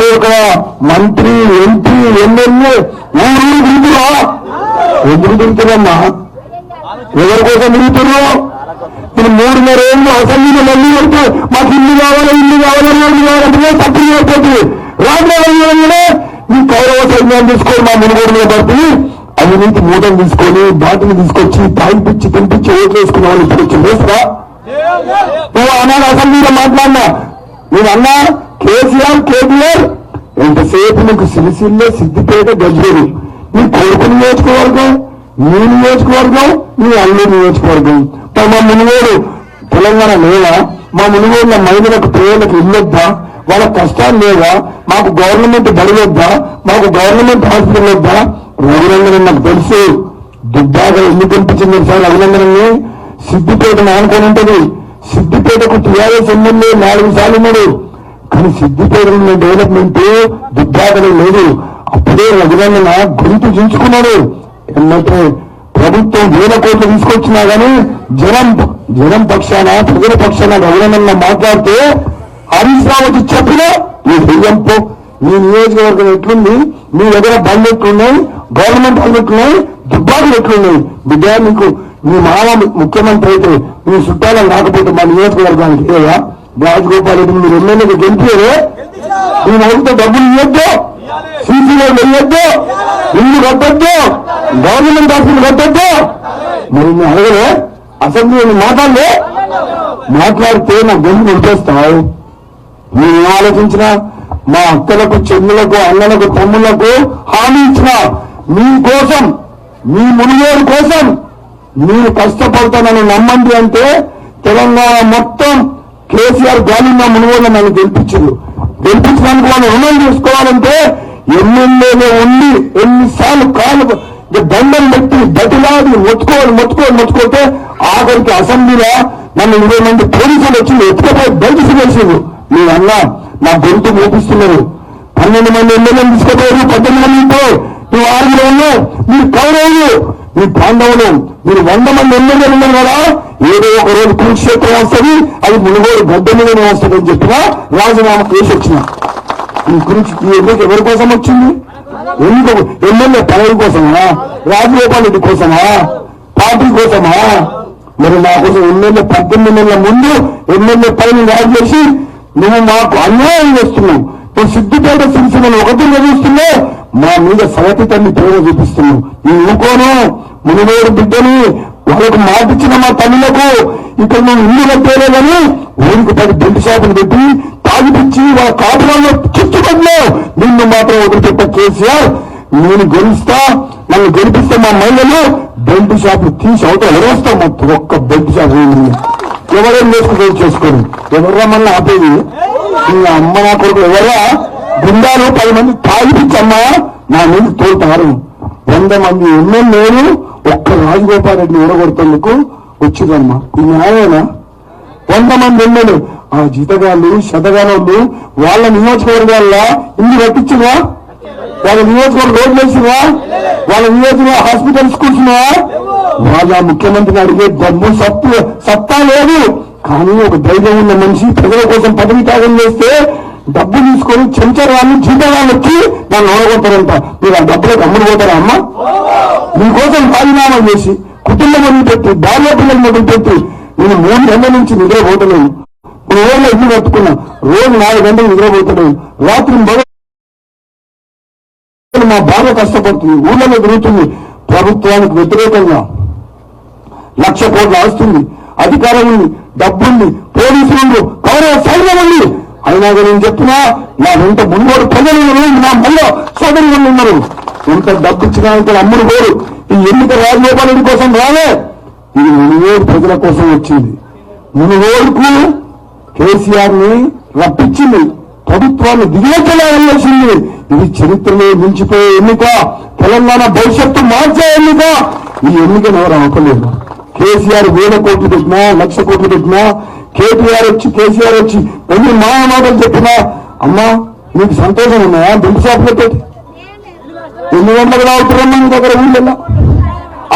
ఇప్పుడు ఒక మంత్రి ఎంపీ ఎమ్మెల్యే ఊరు తిరుగుతురా ఎందుకు తిరుగుతున్నామ్మా ఎవరి కోసం తిరుగుతున్నారు నేను మూడున్నర ఏళ్ళు అసెంబ్లీలో మళ్ళీ వెళ్తే మాకు ఇల్లు కావాలి ఇల్లు కావాలి ఇల్లు కావాలంటే తప్పు చేయకపోతుంది రాజధాని మీ కౌరవ సైన్యాన్ని తీసుకొని మా మునుగోడు మీద పడుతుంది అవినీతి మూటలు తీసుకొని బాటిని తీసుకొచ్చి తాగిపించి తినిపించి ఓట్లు వేసుకున్న వాళ్ళు ఇప్పుడు వచ్చి వేస్తారా నువ్వు అన్నాడు అసెంబ్లీలో మాట్లాడినా. నేను అన్నా కేసీఆర్ కేటీఆర్ ఇంతసేపు నీకు సిరిసిల్ల సిద్దిపేట గజ్వేరు నీ కొడుకు నియోజకవర్గం నీ నియోజకవర్గం నీ అల్లు నియోజకవర్గం. మా మునుగోడు తెలంగాణ లేదా మా మునుగోడులో మహిళలకు పిల్లలకు ఇల్లొద్దా? వాళ్ళ కష్టాలు లేదా మాకు గవర్నమెంట్ బడివద్దా మాకు గవర్నమెంట్ హాస్పిటల్ వద్దా? రఘునందన్ నాకు తెలుసు. దుబ్బాగా ఎందుకు కనిపించింది సార్ రఘునందనని? సిద్దిపేట నానుకొని ఉంటది. సిద్దిపేటకు టీఆర్ఎస్ ఎమ్మెల్యే నాలుగు సార్లు ఉన్నాడు. కానీ సిద్దిపేటలో ఉన్న డెవలప్మెంట్ దుబ్బాకలో లేదు. అప్పుడే రఘునందన గొంతు చించుకున్నాడు. ఎందుకంటే ప్రభుత్వం వేల కోట్లు తీసుకొచ్చినా గానీ జనం జనం పక్షాన ప్రజల పక్షాన రఘునందన మాట్లాడితే హరీష్ రావు వచ్చి చెప్పినా నీ నీ నియోజకవర్గం ఎట్లుంది? మీ దగ్గర బండ్లు ఎట్లున్నాయి? గవర్నమెంట్ బండ్లు ఎట్లున్నాయి? దుబ్బాకులు ఎట్లున్నాయి? బిడ్డ నీకు మీ మామ ముఖ్యమంత్రి అయితే మీ చుట్టాలను రాకపోతే మా నియోజకవర్గానికి ఏదా రాజగోపాల్ రెడ్డి మీరు ఎమ్మెల్యేగా గెలిపారు మేము మొదటితో డబ్బులు ఇవ్వద్దు. సీసీలో వెళ్ళొద్దు. ఇల్లు కట్టద్దు. Government hospital కట్టద్దు. మరి నేను అడగలే? అసెంబ్లీ మాట్లాడలే? మాట్లాడితే నా గొంతు కొట్టేస్తావు నేను ఆలోచించిన మా అక్కలకు చెల్లెలకు అన్నలకు తమ్ముళ్ళకు హామీ ఇచ్చిన మీ కోసం మీ మునిగోడు కోసం మీరు కష్టపడతానని నమ్మండి అంటే తెలంగాణ మొత్తం కేసీఆర్ గాలి మునుగోలు నన్ను గెలిపించింది గెలిపించడానికి వాళ్ళు రుణం చేసుకోవాలంటే ఎమ్మెల్యేలో ఉండి ఎన్నిసార్లు కాలు దండం పెట్టి బతిలాడి మొత్తుకోవాలి మొత్తుకోవాలి మొత్తుకోతే ఆఖరికి అసెంబ్లీలో నన్ను ఇరవై మంది పోలీసులు వచ్చి ఎత్తుకపోయి బయటకు వేసిండు నేను అన్న నా గొంతు మోపిస్తున్నారు. పన్నెండు మంది ఎమ్మెల్యేలు తీసుకుపోయారు పద్దెనిమిది మందితో నువ్వు ఆరుగురు ఉన్నావు మీరు కౌరవులు మీ పాండవులు మీరు వంద మంది ఎన్నో ఉన్నారు కదా? ఏదో ఒక రోజు కురుక్షేత్రం వస్తుంది అది మునుగోడు గడ్డ మీద వస్తుంది అని చెప్పిన రాజీనామా కేసు వచ్చిన ఈ గురించి ఈ ఎన్నిక ఎవరి కోసం వచ్చింది? ఎన్నిక ఎమ్మెల్యే పదవి కోసమా? రాజగోపాల్ రెడ్డి కోసమా? పార్టీ కోసమా? మరి నా కోసం ఎమ్మెల్యే పద్దెనిమిది నెలల ముందు ఎమ్మెల్యే పదవిని రాజు చేసి నువ్వు మాకు అన్యాయం చేస్తున్నావు. నువ్వు సిద్దిపేట సిరిసిలను ఒకటి చూస్తున్నావు. మా మీద సగతి ప్రేమ చూపిస్తున్నాం నీ ఊకోను మునివేరు బిడ్డని వాళ్ళకు మాటిచ్చిన మా తల్లులకు ఇక్కడ మేము ఇల్లు కట్టేలేదని ఊరికి పది బెల్ట్ షాపులు పెట్టి తాగిపిచ్చి వాళ్ళ కాపురాల్లో చుట్టుపడ్డావు నిన్ను మాత్రం వదిలిపెట్ట కేసీఆర్. నేను గెలుస్తా నన్ను గెలిపిస్తే మా మహిళలు బెల్ట్ షాపులు తీసి అవతల ఎవరేస్తాం మొత్తం ఒక్క బెల్ట్ షాప్ ఉంది. ఎవరేం చేసుకుంటే చేసుకోరు ఎవర్రా మళ్ళీ ఆపేది? అమ్మ నా కొడుకు ఎవరా? బృందాలు పది మంది తాగిపించమ్మా నా మీద తోలుతారు. వంద మంది ఎమ్మెల్యేలు ఒక్క రాజగోపాల్ రెడ్డి ఊడగొడుతందుకు వచ్చిందమ్మా ఈ న్యాయమేనా వంద మంది ఎమ్మెల్యే ఆ జీతగాళ్ళు శతగానోళ్ళు వాళ్ళ నియోజకవర్గాల ఇల్లు కట్టించినా వాళ్ళ నియోజకవర్గం రోడ్లు వేసినా వాళ్ళ నియోజకవర్గ హాస్పిటల్ కూర్చున్నా వాళ్ళ ముఖ్యమంత్రిని అడిగే డబ్బు సత్తు సత్తా లేదు. కానీ ఒక ధైర్యం ఉన్న మనిషి ప్రజల కోసం పదవి త్యాగం చేస్తే డబ్బు తీసుకొని చెంచరాన్ని జీతగాళ్ళు వచ్చి నన్ను ఓడగొట్టారంట. మీరు ఆ డబ్బులకు అమ్ముడు పోతారా మీకోసం రాజీనామా చేసి కుటుంబం మొదలుపెట్టి భార్య పిల్లలు మొదలుపెట్టి నేను మూడు గంటల నుంచి నిద్రపోతలేను. మూడు రోజులు ఇల్లు కట్టుకున్నా. రోజు నాలుగు గంటలు నిద్రపోతలేను. రాత్రి మొదలు మా భార్య కష్టపడుతుంది. ఊళ్ళలో తిరుగుతుంది. ప్రభుత్వానికి వ్యతిరేకంగా లక్ష కోట్లు ఆస్తుంది అధికారం ఉంది. డబ్బుంది. పోలీసులు కౌరవ సైన్యం ఉంది. అయినా కానీ నేను చెప్పినా నా వెంట మున్గోడు ప్రజలు నా మళ్ళీ సోదరులు ఉన్నారు. ఎంత డబ్బు ఇచ్చినా ఇక్కడ అమ్ముడు పోరు ఈ ఎన్నిక రాజగోపాల్ కోసం రాలే. ఇది మునుగోడు ప్రజల కోసం వచ్చింది. మునుగోడుకు కేసీఆర్ని రప్పించింది. ప్రభుత్వాన్ని దిగేసేసింది ఇది చరిత్రలో మించిపోయే ఎన్నిక. తెలంగాణ భవిష్యత్తు మార్చే ఎన్నిక. ఈ ఎన్నికను ఎవరు ఆపలేదు కేసీఆర్ వేల కోట్లు పెట్టినా లక్ష కోట్లు పెట్టినా కేటీఆర్ వచ్చి కేసీఆర్ వచ్చి ఎన్ని మాటలు చెప్పినా అమ్మా నీకు సంతోషం ఉన్నాయా బెల్ట్ షాపులతో ఎన్ని గంటలకు రావుతున్నాం మీ దగ్గర ఊళ్ళో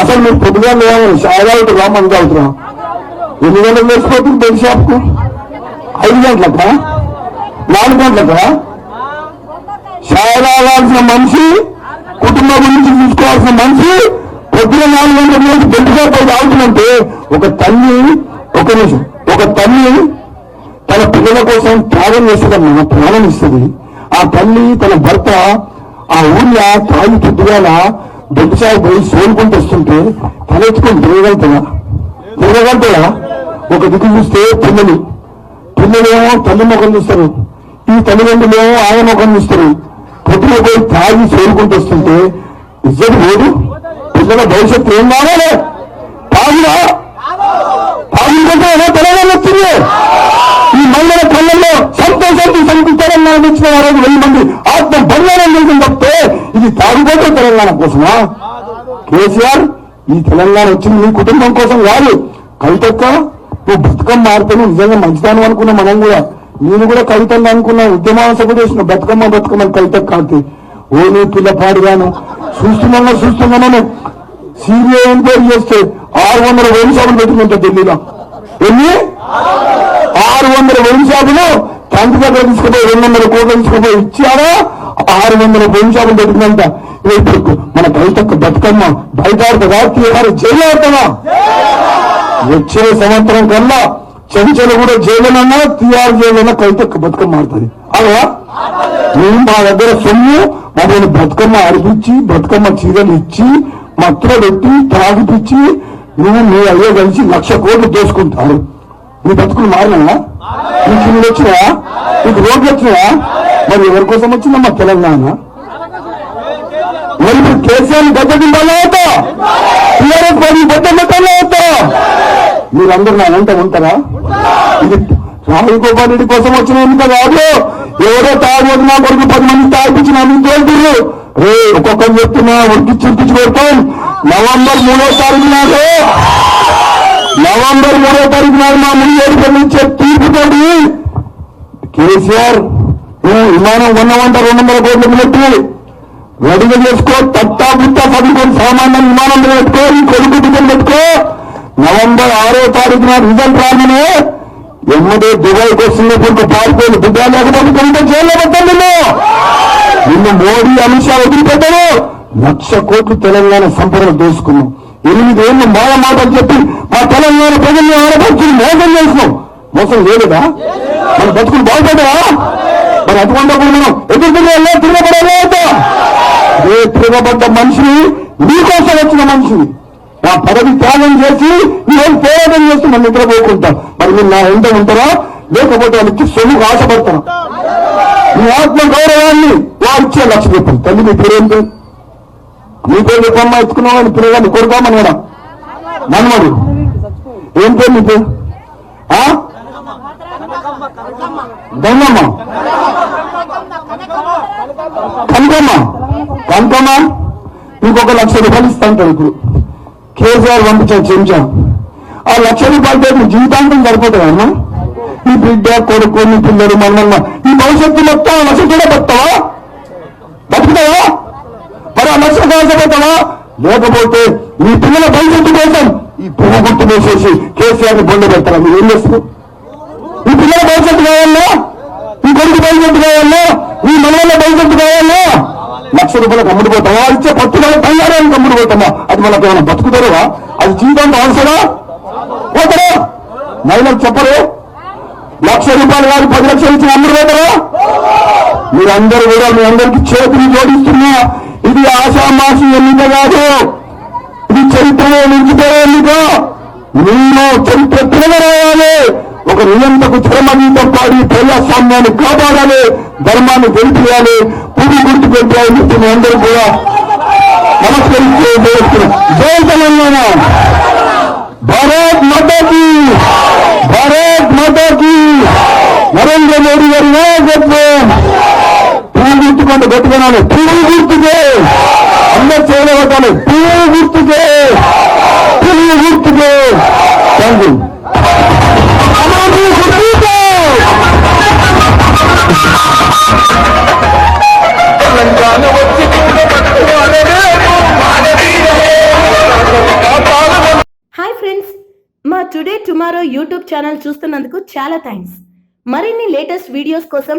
అసలు మీరు పొద్దుగా లేవాలి రామ్మని రామని ఎన్ని గంటలకు వేసిపోతుంది బెల్ట్ షాప్కు? ఐదు గంటలకా? నాలుగు గంటలకా? సాగాల్సిన మనిషి కుటుంబం గురించి చూసుకోవాల్సిన మనిషి పొద్దున నాలుగు గంటల నుంచి గట్టిగా షాప్ తాగుతుందంటే ఒక తల్లి ఒక నిమిషం. ఒక తల్లి తన పిల్లల కోసం త్యాగం చేస్తుందమ్మా ప్రాణం ఇస్తుంది. ఆ తల్లి తన భర్త ఆ ఊర్లో తాగి పొద్దుగాల దొడ్డిసారి పోయి సోలుకుంటూ వస్తుంటే తలెత్తుకొని తిరగలుగుతుందా తిరగలుగుతుందా ఒక దిక్కు చూస్తే పిల్లలు పిల్లలేమో తల్లి ముఖం చూస్తారు. ఈ తల్లిదండ్రులేమో ఆయన ముఖం చూస్తారు. పొద్దున పోయి తాగి సోలుకుంటూ వస్తుంటే ఇజ్జత లేదు పిల్లల భవిష్యత్తు ఏం కావాలి? తాగుదా? తాగుకుంటే ఏదో తెలియదు వచ్చింది ఈ మహిళల కళ్ళల్లో సంతోషానికి సంతి తెలంగాణ వచ్చిన వారు వెయ్యి మంది ఆత్మ బంగారం లేదని తప్పితే ఇది తాగుబోతే తెలంగాణ కోసమా? కేసీఆర్ ఈ తెలంగాణ వచ్చింది నీ కుటుంబం కోసం కాదు. కవితక్క నువ్వు బతుకమ్మ ఆడితే నిజంగా మంచిదానం అనుకున్నా మనం కూడా. నేను కూడా కవితలు అనుకున్నా ఉద్యమ సభ చేసిన బతుకమ్మ బతుకమ్మ కవితక్క ఆడితే ఓ నీ పిల్ల పాడుగాను. చూస్తున్నాను సీబీఐ ఎంక్వైరీ చేస్తే ఆరు వందల వేలు సభలు పెట్టుకుంటా ఢిల్లీలో ఎన్ని? ఆరు వందల వేలు షాపులు తండ్రి దగ్గర తీసుకుపోయి రెండు వందల కోట్లు తీసుకుపోయి ఇచ్చారా? ఆరు వందల వెయ్యి పెట్టిందంట ఇప్పుడు మన కవితక్క బతుకమ్మ బయట రాత్రి తీయాలి జైలు వచ్చే సంవత్సరం కల్లా చెంచలు కూడా జైలునన్నా తీఆర్ జైలున్నా కవితక్క బతుకమ్మ ఆడుతుంది. అలా మేము మా దగ్గర సొమ్ము మమ్మల్ని బతుకమ్మ ఆడిపించి బతుకమ్మ చీరలు ఇచ్చి మత్తులో పెట్టి తాగిపించి నువ్వు మీ అయ్యో కలిసి లక్ష కోట్లు దోసుకుంటారు. నీ బతుకులు మారినా నీకు ఇల్లు వచ్చినాయా? నీకు రోడ్లు వచ్చినాయా? మరి ఎవరి కోసం వచ్చిందమ్మా తెలంగాణ? మరి ఇప్పుడు కేసీఆర్ బద్దకిండాలా అవుతా టీఆర్ఎస్ పార్టీ బద్దెట్టాలా అవుతా మీరందరూ నా వెంట ఉంటారా? ఇది రాహుల్ గోపాల్ రెడ్డి కోసం వచ్చిన ఎన్నిక కాదు. ఎవరో తాగబోతు నా కొడుకు పది మంది తాగిపించిన అన్ని తోలుతున్నారు రే ఒక్కొక్కరు చెప్తున్నా ఉడికిచ్చి ఉడికిచ్చి కొడతాం. నవంబర్ మూడో తారీఖు నాడు. నవంబర్ మూడో తారీఖు నాడు మా ముందు ఏడుపల్లి ఇచ్చే తీర్పుతోటి కేసీఆర్ నువ్వు విమానం కొన్నామంట రెండు వందల కోట్ల పెట్టి రెడీగా చేసుకో తట్టా బుట్ట చదువుకొని సామాన్య విమానం పెట్టుకో ఈ కొడుకు బిడ్డలు పెట్టుకో. నవంబర్ ఆరో తారీఖు నాడు రిజల్ట్ రాగానే ఎమ్మడే దుబాయ్కి వస్తున్నటువంటి పారిపోయిన బిడ్డ లేకపోతే కొంత జైల్లో పెట్టండి నిన్ను మోడీ అమిత్ షా వదిలిపెట్టారు. లక్ష కోట్లు తెలంగాణ సంపదలు దోసుకున్నాం. ఎనిమిదేళ్ళు మాల మాటలు చెప్పి మా తెలంగాణ ప్రజల్ని ఆడపడుచుని మోసం చేసినాం మోసం చేయలేదా? మన బతుకులు బాగుపడ్డా మరి అటువంటిప్పుడు మనం ఎదురు తిరగాలి తిరగబడాలి ఏ తిరగబడ్డ మనిషిని నీకోసం వచ్చిన మనిషిని. నా పదవి త్యాగం చేసి నేను పోరాటం చేస్తూ నన్ను నిద్రపోకుంటా. మరి మీరు నా వెంట ఉంటారా? లేకపోతే వాళ్ళకి సొమ్ముకు ఆశపడతాను మీ ఆత్మ గౌరవాన్ని వారిచ్చే లక్ష్యం రూపాయలు తల్లి మీ పేరేంటి? నీ పేరు చెప్పమ్మా ఎత్తుకున్నావా నీ పిల్లగాన్ని కొడుకా మనవడా మనమడు ఏం పేరు నీ పేరు? ఆ? దొంగమ్మ కనకమ్మ. కనకమ్మ? ఇంకొక లక్ష రూపాయలు ఇస్తాంటాడు ఇప్పుడు. కేసీఆర్ పంపించాను చెంచా. ఆ లక్ష రూపాయలు పేరు జీవితాంతం సరిపోతుంది అమ్మా? నీ బిడ్డ కొడుకు నీ పిల్లలు మనమ్మ ఈ భవిష్యత్తు మొత్తం లక్ష కూడా బతావా బతుకుతావా? మరి ఆ లక్ష కాకపోతావా లేకపోతే మీ పిల్లల భవిష్యత్తు కోసం ఈ పువ్వు గుర్తు వేసేసి కేసీఆర్ బొండ పెడతారా? మీరు ఏం చేస్తారు నీ పిల్లల భవిష్యత్తు కావాలా? నీ కొడుకు భవిష్యత్తు కావాలా? నీ మనవల భవిష్యత్తు కావాలా? లక్ష రూపాయలకు అమ్ముడుపోతావా ఇచ్చే పట్టుదల బంగారానికి అమ్ముడుపోతామా అది మనకు ఏమైనా బతుకుతారా అది జీవితంలో అవసరా పోతారా మహిళలకు చెప్పరు. లక్ష రూపాయలు కాదు పది లక్షలు ఇచ్చిన అమ్ముడు పోతారా? మీరందరూ కూడా మీ అందరికీ చేతులు జోడిస్తున్నా. ఇది ఆషామాషి ఎన్నిక కాదు. ఇది చరిత్రలో నిలిచిపోయే ఎన్నిక నిన్ను చరిత్ర తిరగరాయాలి ఒక నియంతకు చరమగీతం పాడి ప్రజాస్వామ్యాన్ని కాపాడాలి. ధర్మాన్ని గెలిపేయాలి. పువ్వు గుర్తు పెట్టాలి మీ అందరూ కూడా నమస్కరిస్తూ జయిస్తున్నాం. తెలంగాణ. భారత్ మాతాకి. భారత్ మాతాకి. నరేంద్ర మోడీ గారి నాయకత్వం. పువ్వు గుర్తుకుంటే గట్టుకున్నాను పువ్వు గుర్తుకే. అందరు చేయలేకపోతాను పువ్వు గుర్తుకే. పువ్వు గుర్తుకే. థ్యాంక్ యూ హాయ్ ఫ్రెండ్స్ మా టుడే టుమారో యూట్యూబ్ ఛానల్ చూస్తున్నందుకు చాలా థ్యాంక్స్ మరిన్ని లేటెస్ట్ వీడియోస్ కోసం